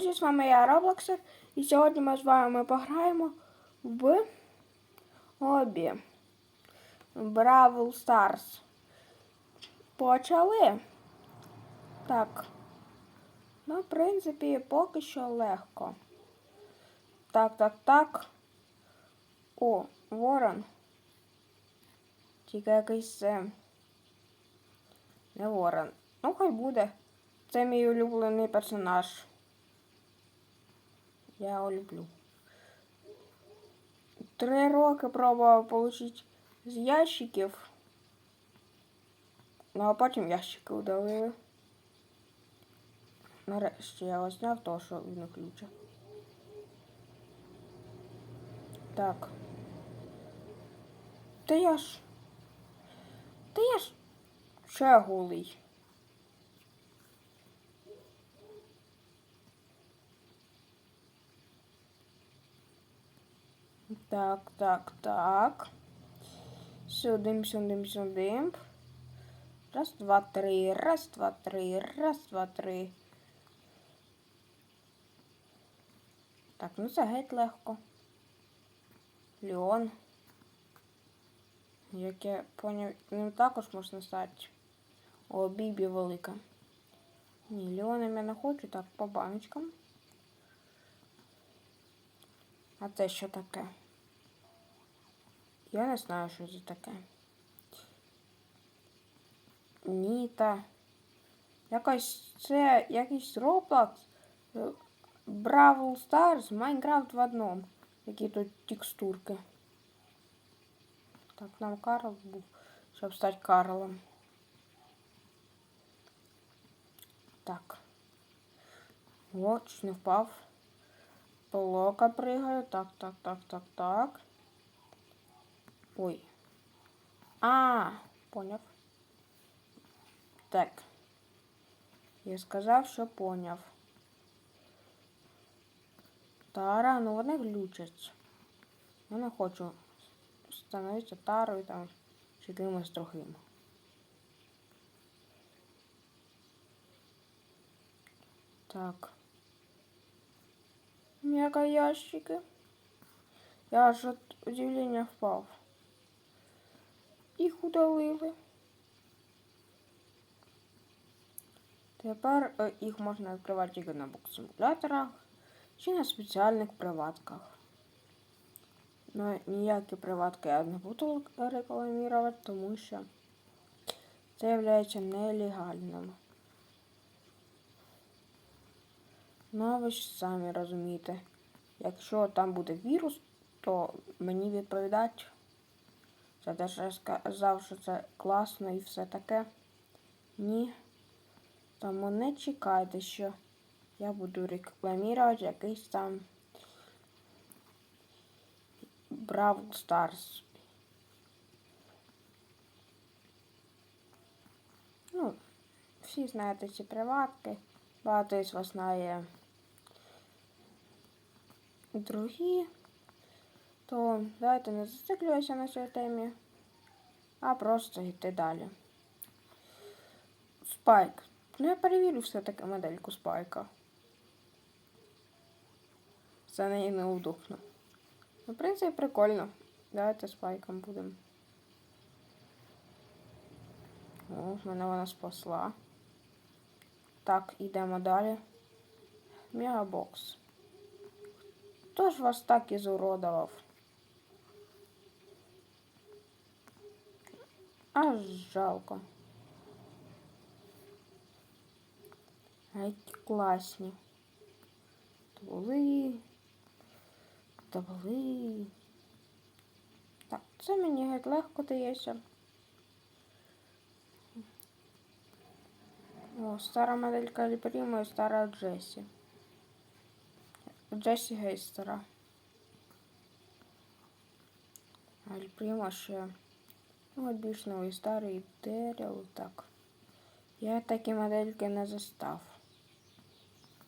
Друзі, з вами я Роблоксер, і сьогодні ми з вами пограємо в обі Бравл Старс. Почали. Так. Ну, в принципі, поки що легко. Так, так, так. О, Ворон. Тільки якийсь. е, Не Ворон. Ну, хай буде. Це мій улюблений персонаж. Я його люблю. Три роки пробував отримати з ящиків. Ну а потім ящики удалили. Нарешті я його зняв, того, що він ключа. Так. Та я ж. Та я ж ще голий. Так, так, так. Сюдим, сюдим, сюдим. Раз, два, три. Раз, два, три. Раз, два, три. Так, ну це геть легко. Леон. Як я поняв, ним також можна стати. О, Бібі велика. Ні, Леоном я не хочу, так, по баночкам. А це що таке? Я не знаю, що це таке. Ніта. Якось це якийсь Roblox. Бравл Stars, Майнкрафт в одному. Які тут текстурки. Так, нам Карл був, щоб стати Карлом. Так. О, чуть не впав. Полока пригаю. Так, так, так, так, так. Ой. А, поняв. Так. Я сказав, що поняв. Тара, ну вони глючать. Я не хочу становитися тарою там чи кимось другим. Так. Мега ящики. Я аж от удивлення впав. Їх удалили. Тепер е, їх можна відкривати тільки на буксимуляторах чи на спеціальних приватках. Ну, ніякі приватки я не буду рекламувати, тому що це є нелегальним. Ну, а ви ж самі розумієте, якщо там буде вірус, то мені відповідать за те, що я сказав, що це класно і все таке. Ні. Тому не чекайте, що я буду рекламувати якийсь там Бравл Старс. Ну, всі знаєте ці приватки. Багато з вас знає другі. То давайте не зациклюватися на цій темі, а просто йти далі. Спайк. Ну, я перевірю все-таки модельку спайка. За неї неудобно. Ну, в принципі, прикольно. Давайте спайком будемо. О, мене вона спасла. Так, йдемо далі. Мегабокс. Хто ж вас так ізуродував? Аж жалко. Геть класні. Були. Та були. Так, це мені геть легко дається. О, стара моделька Альпрімо і стара Джесі. Джесі геть стара. Альпрімо ще. Ну, більш новий старий Деріл, так. Я такі модельки не застав.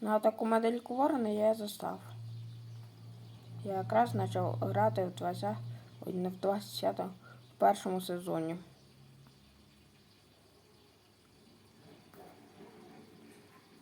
Ну, а таку модельку ворона я застав. Я якраз почав грати в 20, ой, в 20 в першому сезоні.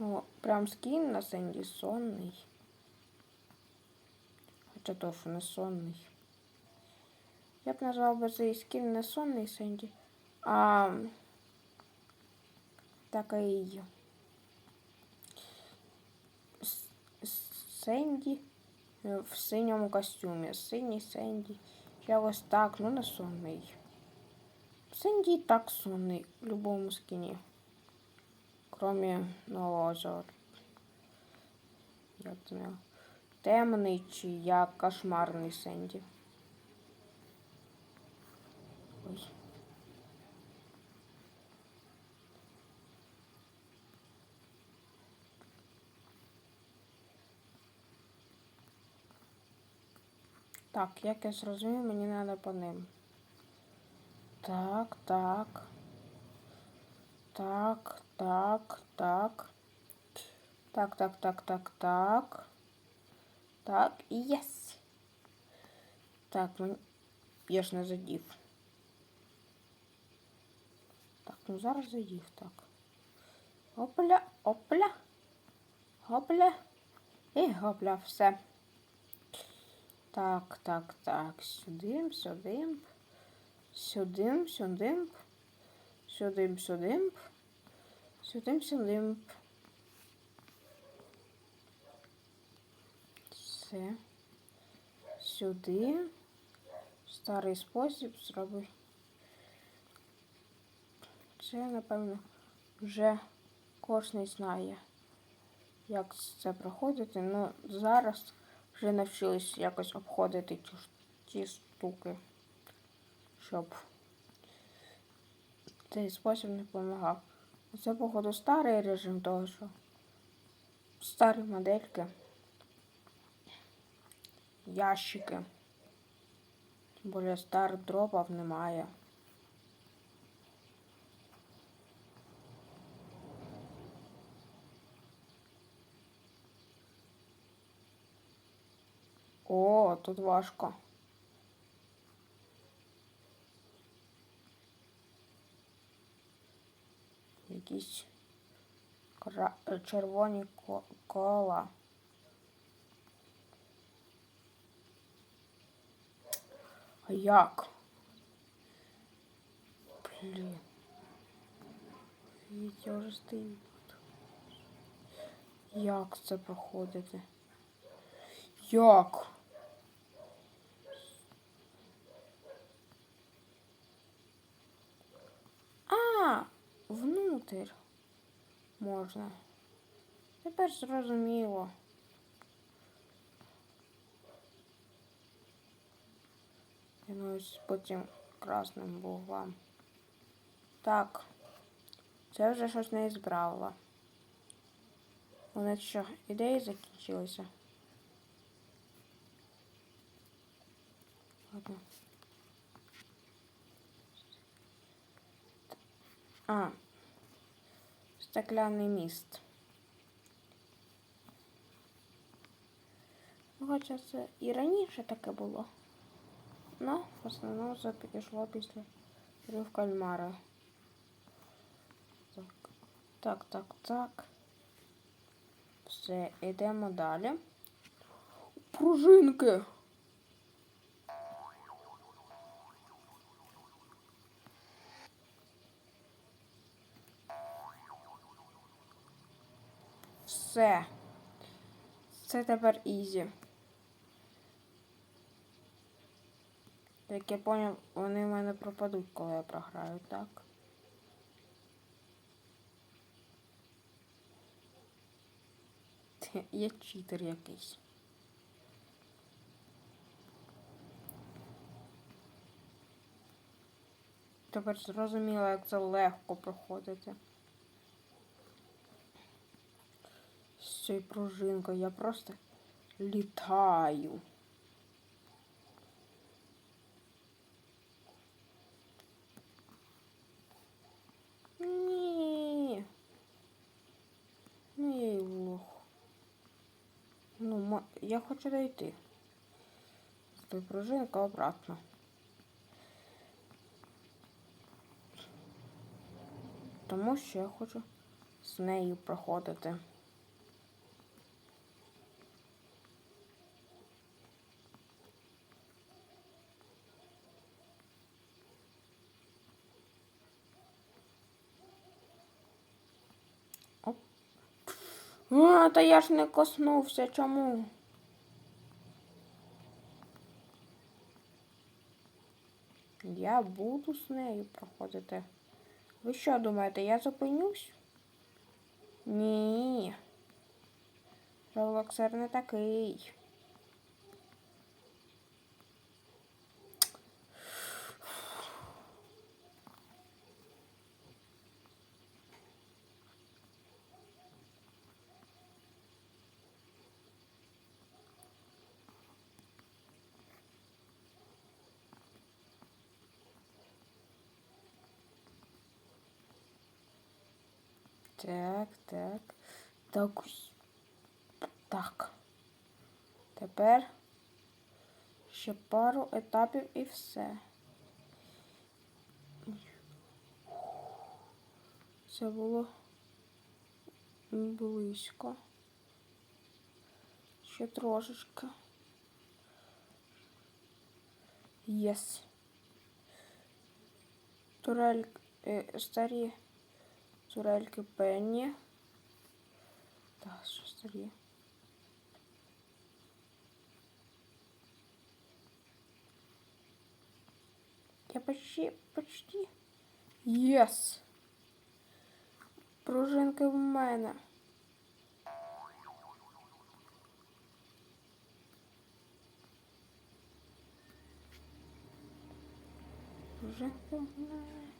О, прям скін на Сенді сонний. Хоча то, що не сонний. Я б назвав би цей скін не сонний Сенді, а такий Сенді е, в синьому костюмі. Синій Сенді. Якось так, ну не сонний. Сенді так сонний в будь-якому скіні. Кроме нового озера. Темний чи як кошмарний Сенді. Ой. Так, як я зрозумів, мені треба по ним. Так, так. Так, так, так. Так, так, так, так, так. Так, і єс. Так, мені... я ж не задів. Так, ну зараз задів, так. Опля, опля. Опля. І гопля, все. Так, так, так. Сюди, сюди. Сюди, сюди. Сюди, сюди. Сюди, сюди. Все. Сюди. Старий спосіб зроби. Це, напевно, вже кожен знає, як це проходити. Ну, зараз вже навчились якось обходити ті, ті штуки, щоб цей спосіб не допомагав. Це, походу, старий режим того, що старі модельки, ящики. Тим більше старих дропів немає. О, тут важко. Якісь кра... червоні ко- кола. А як? Блін. Я вже стою. Як це проходити? Як? 4 можна. Тепер зрозуміло. Ось потім красним буглам. Так, це вже щось не збрало. Вони що, ідеї закінчилися? Ладно. А. Стекляний міст. Хоча це і раніше таке було. Ну, в основному це підійшло після рів кальмара. Так, так, так, так. Все, йдемо далі. Пружинки. Все. Це тепер ізі. Як я поняв, вони в мене пропадуть, коли я програю, так? Я читер якийсь. Тепер зрозуміло, як це легко проходити. Цією пружинкою я просто літаю. Ні. Ну я і лох. Ну, я хочу дойти. З тої обратно. Тому що я хочу з нею проходити. Оп. А, та я ж не коснувся. Чому? Я буду з нею проходити. Ви що думаєте, я зупинюсь? Ні. Роблоксер не такий. Так, так. Так. Так. Тепер ще пару етапів і все. Це було близько. Ще трошечки. Єс. Турель е, старі турельки Пенні. Так, що старі. Я почти, почти. Єс! Пружинки в мене. Пружинки в мене.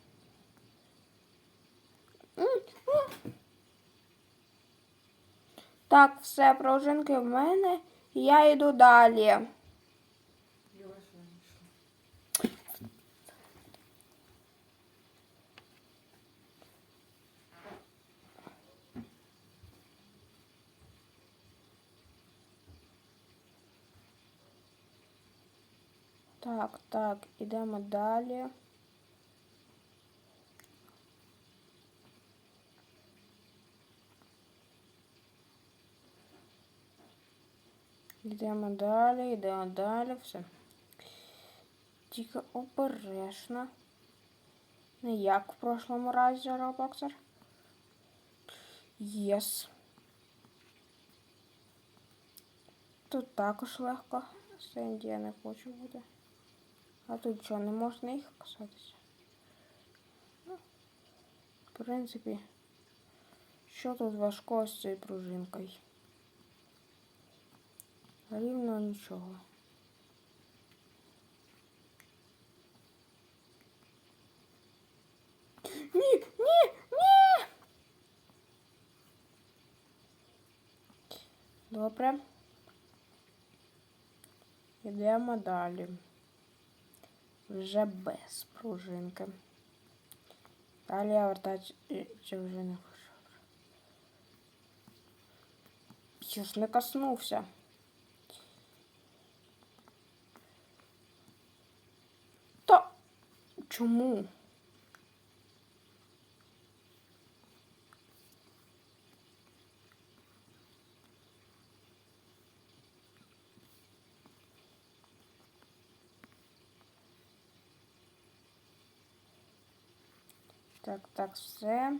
Так, все, пружинки в мене. Я йду далі. Так, так, ідемо далі. Йдемо далі, йдемо далі, все. Тільки обережно. Не як в прошлому разі Роблоксер. Єс. Тут також легко. Сенді я не хочу буде. А тут що, не можна їх касатися? Ну, в принципі, що тут важко з цією пружинкою? Рівно нічого. Ні, ні, ні. Добре. Йдемо далі. Вже без пружинки. Далі я вертати вже не хочу. Я ж не коснувся. Та чому? Так, так, все.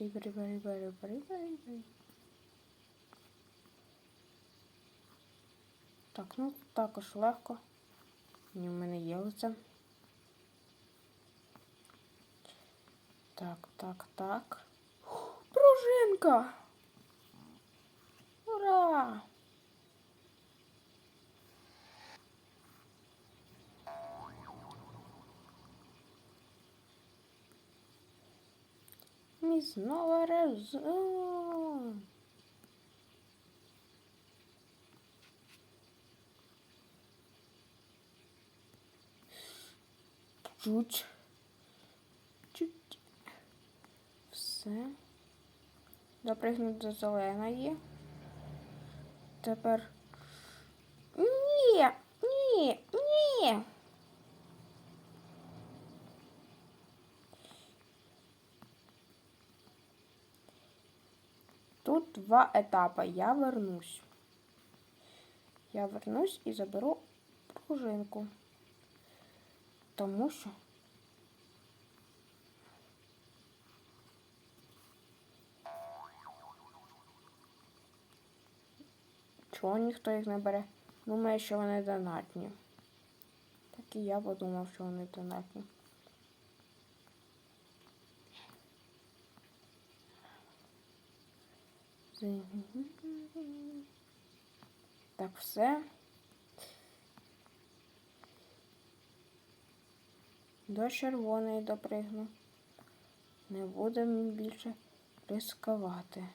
Риба, риба, риба, риба, риба, риба. Так, ну також легко. Ні, в мене є оце. Так, так, так. Пружинка! Ура! І знову разом. Чуть. Чуть. Все. Допригнути до зеленої. Тепер. Ні, ні, ні. Два етапи. Я вернусь. Я вернусь і заберу пружинку. Тому що. Чого ніхто їх не бере? Думає, що вони донатні. Так і я подумав, що вони донатні. Так, все. До червоної допригну. Не будемо більше ризикувати.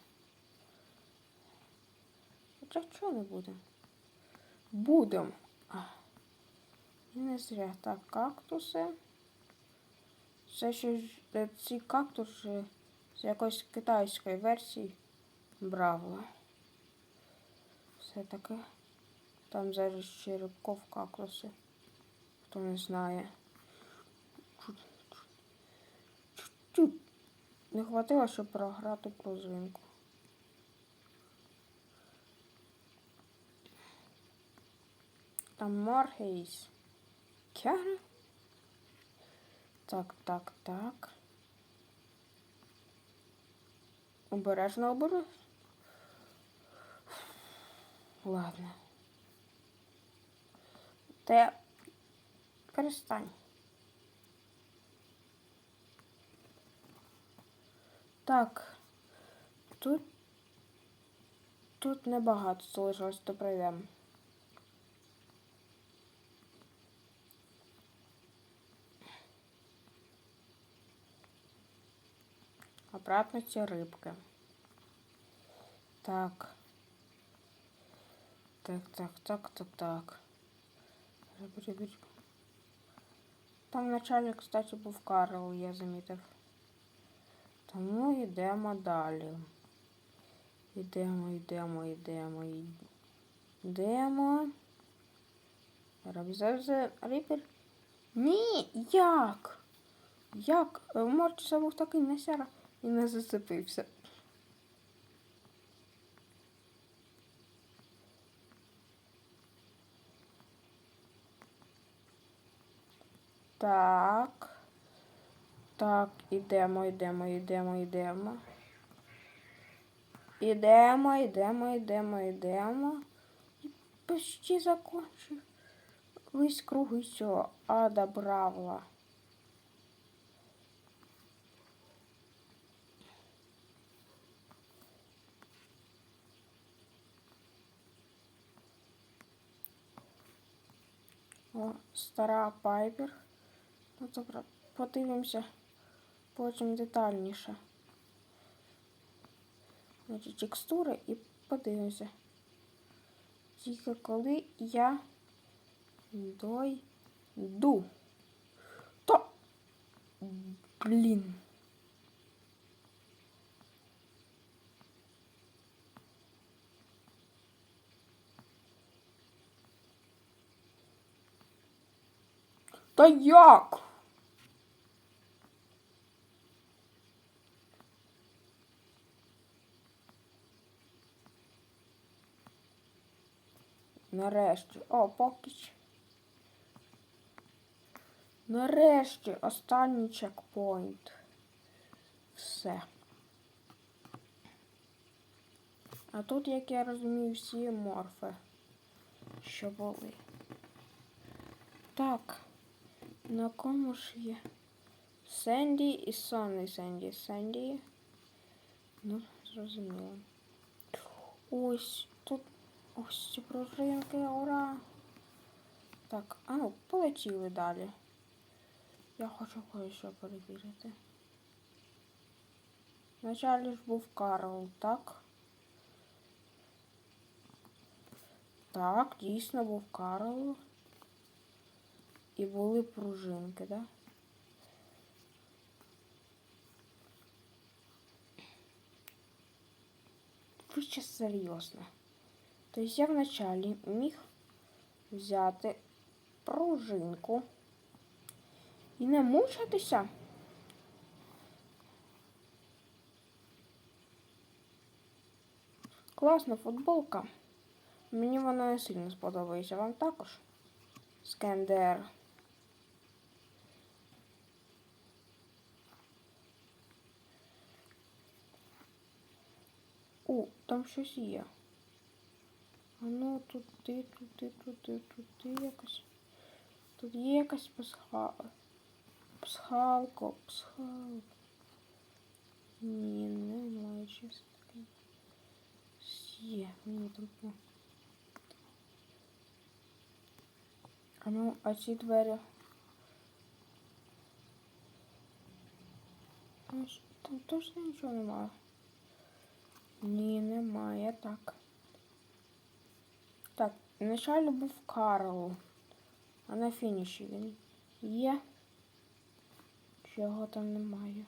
Хоча чого не будемо? Будемо. І не зря. Так, кактуси. Це ще е, ці кактуси з якоїсь китайської версії Браво. Все таке. Там зараз черепков кактуси. Хто не знає. Не хватило, щоб програти пружинку. Там Моргейс. Кяра. Так, так, так. Обережно обережно. Ладно. Те перестань. Так. Тут тут небагато залишилось, то пройдемо. Обратно ці рибки. Так. Так, так, так, так, так. Там вначалі, кстати, був Карл, я замітив. Тому йдемо далі. Йдемо, йдемо, йдемо, йдемо. Рабзевзе рипер. Ні, як? Як? Морчиса був такий несяра і не зацепився. Так. Так, ідемо, йдемо, йдемо, йдемо. Ідемо, йдемо, йдемо, йдемо. І почти закончив. Весь круг і все. Ада бравла. О, стара Пайпер. Ну, добре, подивимося потім детальніше. Значить, текстури і подивимося. Тільки коли я дойду. То, блін. Та як? Нарешті. О, поки. що. Нарешті останній чекпоінт. Все. А тут, як я розумію, всі морфи, що були. Так. На кому ж є? Сенді і сонний Сенді. Сенді. Ну, зрозуміло. Ось Ось ці пружинки, ура! Так, а ну, полетіли далі. Я хочу кое-що перевірити. Вначалі ж був Карл, так? Так, дійсно був Карл. І були пружинки, да? Ви ще серйозно. Тобто я вначалі міг взяти пружинку і не мучитися. Класна футболка. Мені вона не сильно сподобається. Вам також? Скендер. О, там щось є. А ну туди, туди, туди, туди якось. Тут є якась пасха... пасхалка, пасхалка. Ні, немає чесно таки. Є, мені по- А ну, а ці двері. Там точно нічого немає. Ні, немає, так. Так, вначалі був Карл, а на фініші він є. Чого там немає.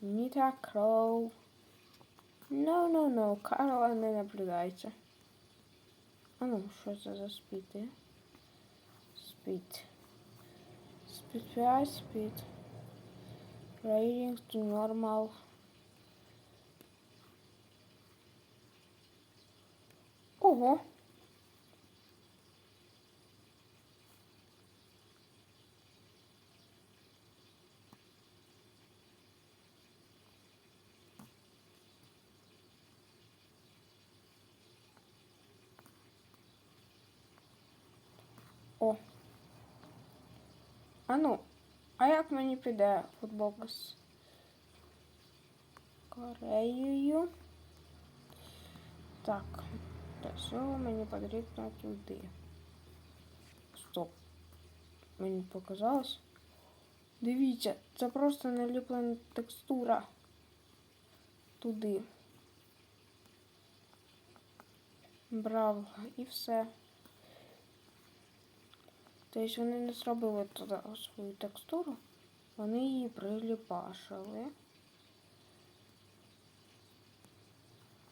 Ніта Кроу. No, no, no, Карла не наблюдається. А ну, що це за спіти? Спід. 5, спід. Ratings to normal. Ого. О. А ну, а як мені піде футболка з Кореєю? Так, цього мені потрібно туди. Стоп. Мені показалось. Дивіться, це просто наліплена текстура туди. Браво, і все. Тобто вони не зробили туди свою текстуру, вони її приліпашили.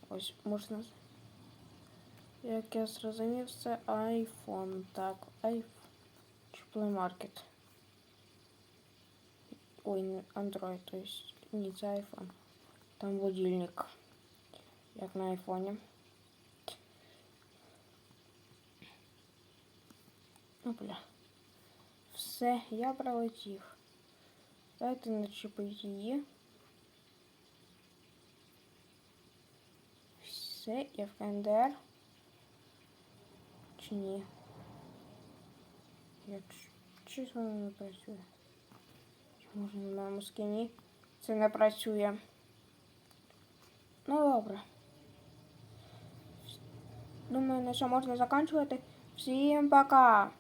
Ось можна. Як я зрозумів, це iPhone. Так, iPhone. Чи Play Market. Ой, не Android, то есть ні, це iPhone. Там будильник. Як на айфоні. Ну, бля. Все, я пролетів. Дайте начепити її. Все, я в КНДР. Чи ні? Я ч- щось воно не працює. Чи може на моєму скіні? Це не працює. Ну добре. Думаю, на що можна закінчувати. Всім пока!